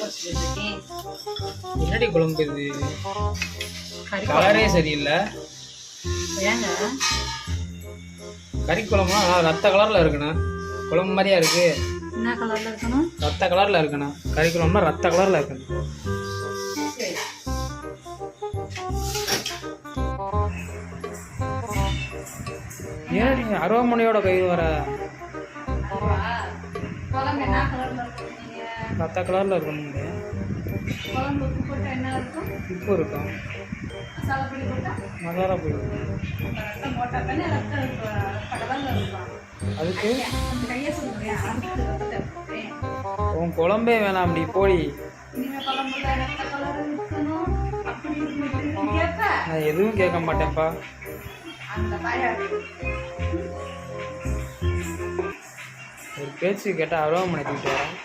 வச்சுட்டு இருக்கேன் என்னடி குழம்பு இது கலரே சரியில்லை. கறி குழம்புனா ரத்த கலர்ல இருக்குண்ணா குழம்பு மாதிரியா இருக்கு. என்ன கலர்ல இருக்கணும்? ரத்த கலர்ல இருக்குண்ணா கறி குழம்புனா ரத்த கலர்ல இருக்குண்ணா சரி ஏன் நீ அருவாமனையோட கை வர? குழம்பு கலரில் இருக்கும் இருக்கணும் குழம்பு உப்பு என்ன இருக்கும் உப்பு. இருக்கும் மசாலா பொடி மசாலா ரத்தம் தானே ரத்தம் இருக்கும் அதுக்கு? கையை உன் குழம்பே வேணாம் அப்படி போடி. நான் எதுவும் கேட்க மாட்டேன்ப்பா. அந்த மாதிரி பேச்சு கேட்டால் அருவாமனை தூக்கிட்டு வரேன்